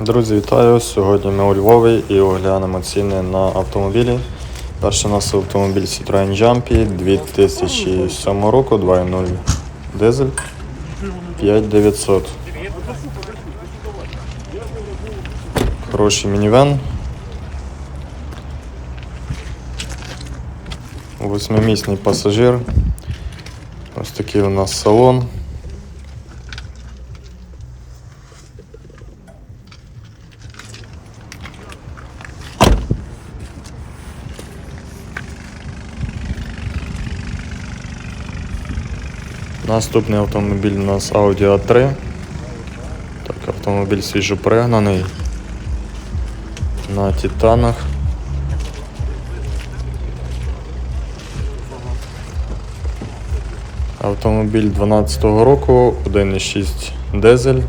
Друзі, вітаю! Сьогодні ми у Львові і оглянемо ціни на автомобілі. Перший у нас автомобіль Citroen Jumpy 2007 року, 2.0 дизель 5900. Хороший мінівен. Восьмимісний пасажир. Ось такий у нас салон. Наступний автомобіль у нас Audi A3. Так, автомобіль свіжопригнаний на титанах. Автомобіль 12 року, 1,6 дизель.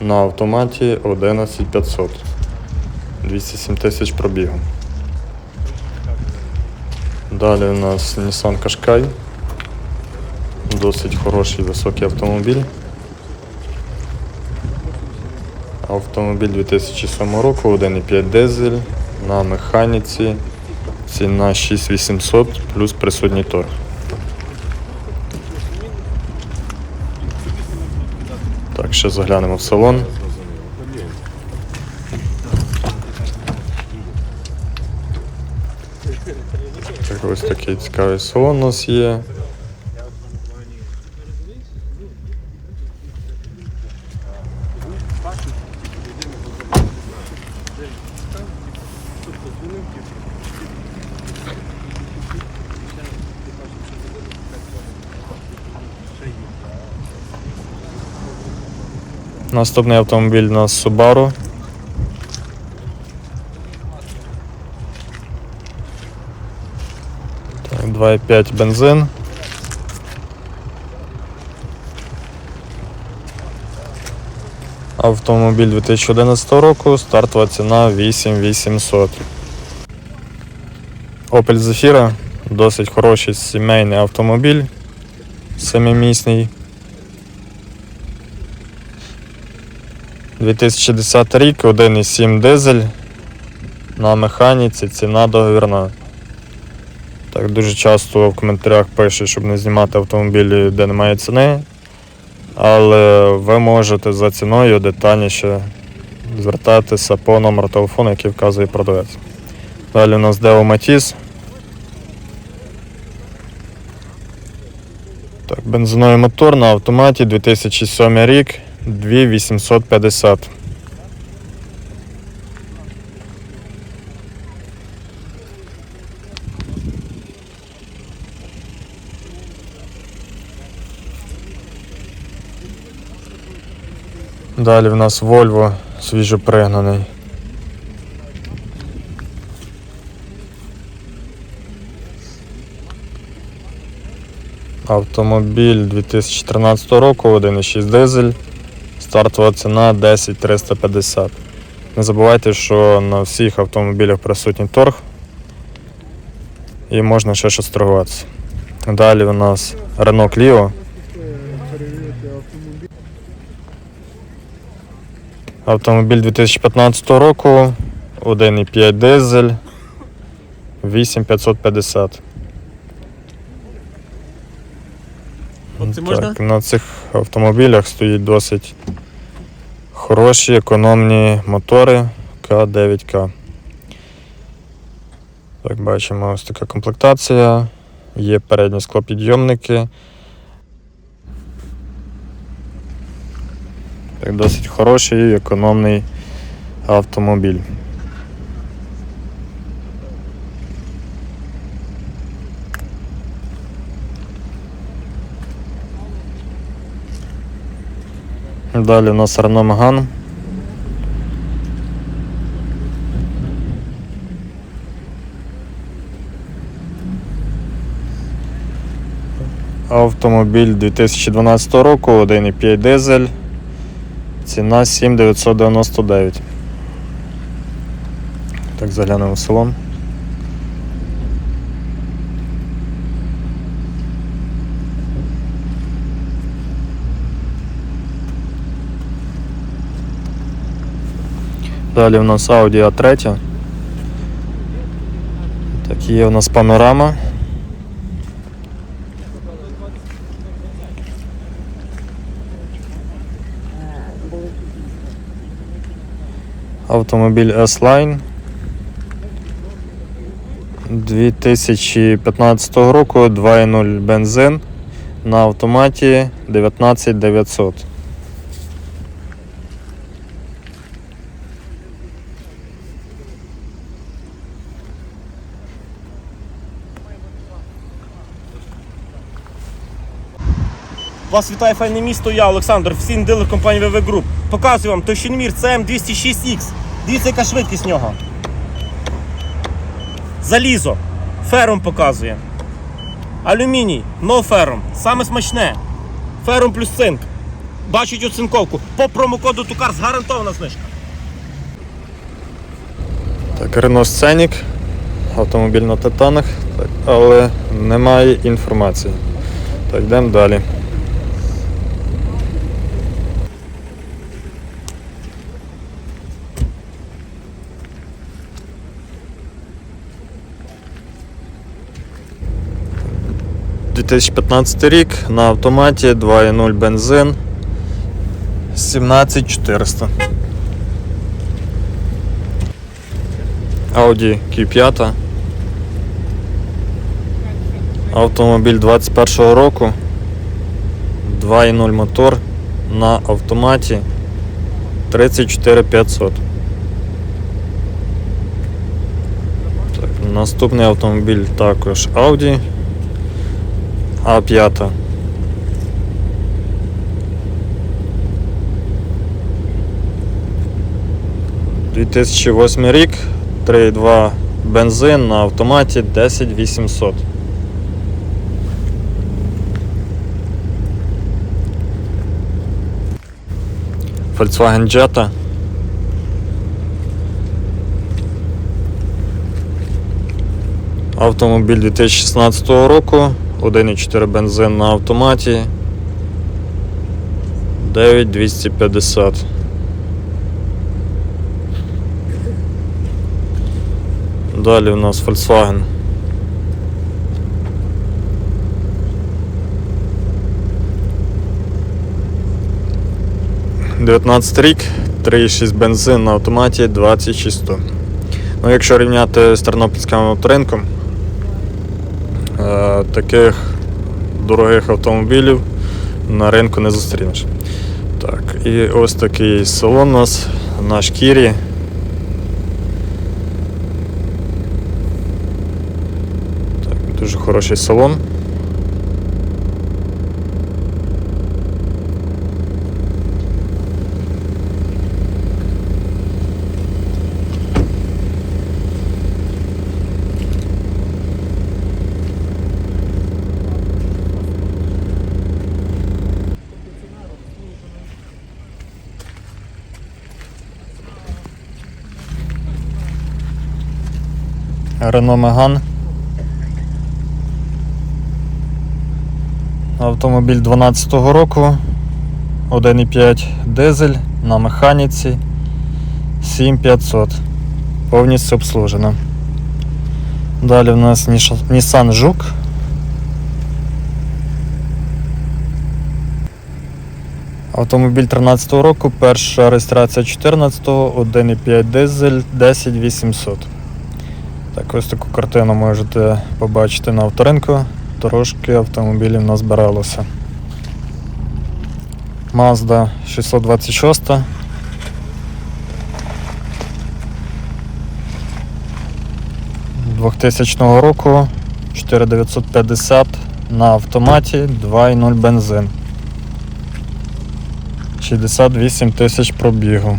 На автоматі 11500. 207 тисяч пробігу. Далі у нас Nissan Qashqai. Досить хороший високий автомобіль. Автомобіль 2007 року, 1,5 дизель на механіці. Ціна 6800 плюс присутній торг. Так, ще заглянемо в салон. Так, ось такий цікавий салон у нас є. Наступний автомобіль у нас Subaru. Так, 2,5 бензин. Автомобіль 2011 року, стартова ціна 8800. Opel Zafira досить хороший сімейний автомобіль, семимісний. 2010 рік, 1,7 дизель на механіці, ціна договірна. Так дуже часто в коментарях пишуть, щоб не знімати автомобілі, де немає ціни. Але ви можете за ціною детальніше звертатися по номеру телефону, який вказує продавець. Далі у нас Deo Matiz. Так, бензиновий мотор на автоматі 2007 рік 2850. Далі в нас Volvo свіжопригнаний. Автомобіль 2013 року, 1,6 дизель. Стартова ціна 10 350. Не забувайте, що на всіх автомобілях присутній торг і можна ще щось торгуватися. Далі у нас Renault Clio. Автомобіль 2015 року, 1,5 дизель, 8550. От це? Так, на цих автомобілях стоїть досить хороші економні мотори К9К. Як бачимо, ось така комплектація. Є передні склопідйомники. Так, досить хороший економний автомобіль. Далі у нас Renault Megane. Автомобіль 2012 року, 1,5 дизель. Ціна 7999. Так, заглянемо в салон. Далі в нас Audi A3. Так, є у нас панорама. Автомобіль S-Line 2015 року 2.0 бензин на автоматі 19900. Вас вітає файне місто, я Олександр, офіційний дилер компанії VV Group. Показую вам товщиномір CM206X. Дивіться, яка швидкість нього. Залізо. Ферум показує. Алюміній, но ферум. Саме смачне. Ферум плюс цинк. Бачить оцинковку. По промокоду Тукар гарантована знижка. Так, Renault Scenic, автомобіль на титанах, так, але немає інформації. Так, йдемо далі. – 2015 рік на автоматі 2.0 бензин 17400. Audi Q5. Автомобіль 21 року. 2.0 мотор на автоматі 34500. Так, наступний автомобіль також Audi A5. – 2008 рік, 3.2 бензин на автоматі 10800. Volkswagen Jetta. Автомобіль 2016 року, 1.4 бензин на автоматі 9250. Далі у нас Volkswagen. Дев'ятнадцятий рік, 3,6 бензин на автоматі 2600. Ну, якщо рівняти з тернопільським авторинком, таких дорогих автомобілів на ринку не зустрінеш. Так, і ось такий салон у нас на шкірі. Так, дуже хороший салон. Renault Megane. Автомобіль 12 року. 1,5 дизель на механіці 7500. Повністю обслужено. Далі в нас Nissan Жук. Автомобіль 13 го року, перша реєстрація 14-го, 1,5 дизель 10800. Так, ось таку картину можете побачити на авторинку. Трошки автомобілів назбиралося. Mazda 626. Двохтисячного року 4950 на автоматі 2.0 бензин. 68 тисяч пробігу.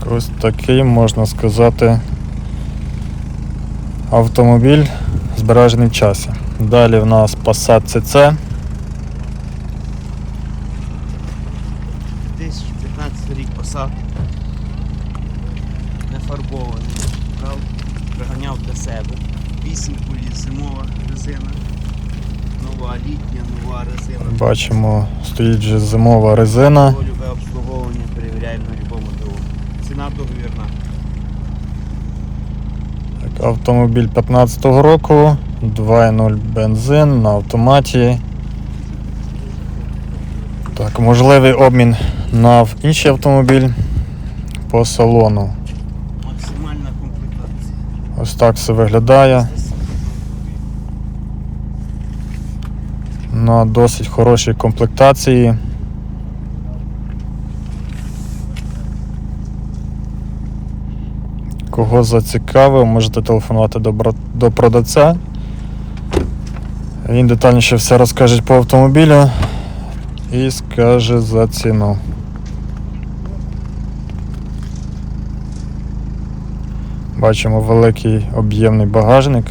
Так, ось такий можна сказати автомобіль збережений в часі. Далі в нас Passat CC 2015 рік посад. Не фарбований. Брав, приганяв для себе. 8 кулі зимова резина. Нова літня, нова резина. Бачимо, стоїть вже зимова резина. Так, Автомобіль 15-го року, 2.0 бензин на автоматі. Так, можливий обмін на інший автомобіль по салону. Максимальна комплектація. Ось так все виглядає. На досить хорошій комплектації. Кого зацікавив, можете телефонувати до, до продавця. Він детальніше все розкаже по автомобілю і скаже за ціну. Бачимо великий об'ємний багажник.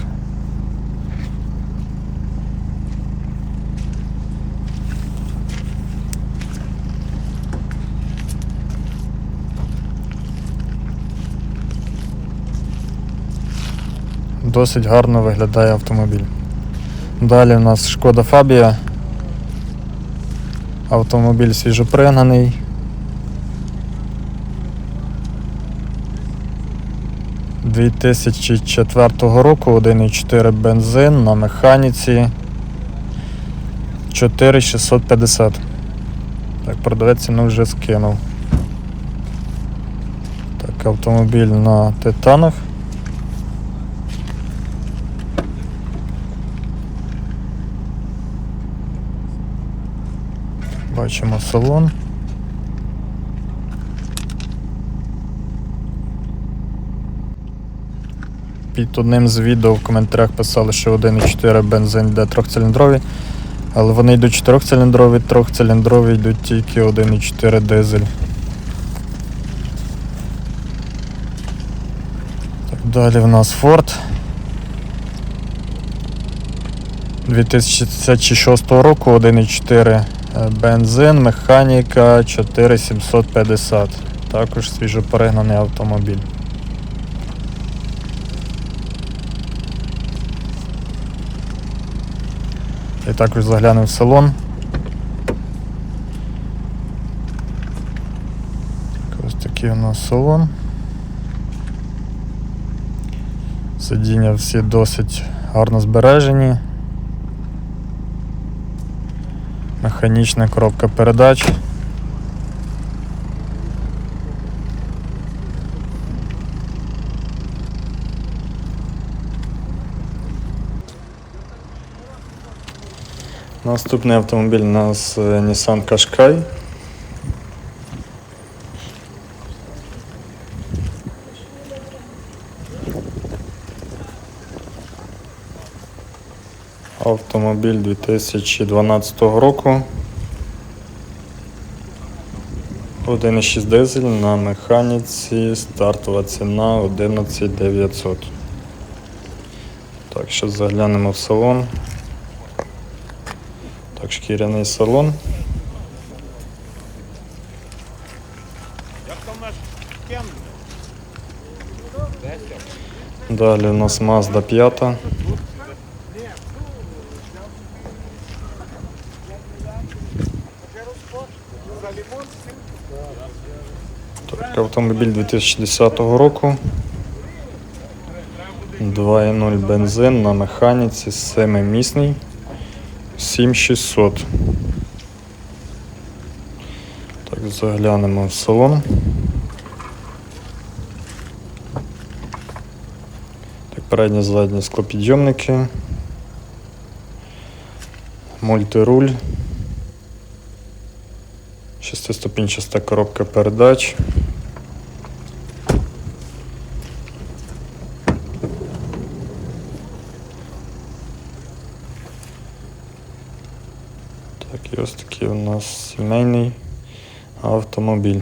Досить гарно виглядає автомобіль. Далі у нас шкода Фабія. Автомобіль свіжопригнаний. – 2004 року 1,4 бензин на механіці 4650. Так, продавець ціну вже скинув. Так, автомобіль на титанах. Бачимо салон. Під одним з відео в коментарях писали, що 1,4 бензин йде трьохциліндровий, але вони йдуть чотирьохциліндрові, трьохциліндрові йдуть тільки 1,4 дизель. Так, далі в нас Ford. 2006 року 1,4 е, бензин, механіка 4750. Також свіжоперегнаний автомобіль. І також заглянемо в салон. Ось такий у нас салон. Сидіння всі досить гарно збережені. Механічна коробка передач. Наступний автомобіль у нас е, Nissan Qashqai. Автомобіль 2012 року. 1,6 дизель на механіці, стартова ціна 11900. Так, що заглянемо в салон. Так, шкіряний салон. Далі у нас Mazda 5. Так, автомобіль 2010 року. 2.0 бензин на механіці, 7-місний, 7600. Так, заглянемо в салон. Так, передні задні склопідйомники. Мультируль. Шестиступінчаста коробка передач. Так, і ось такий у нас сімейний автомобіль.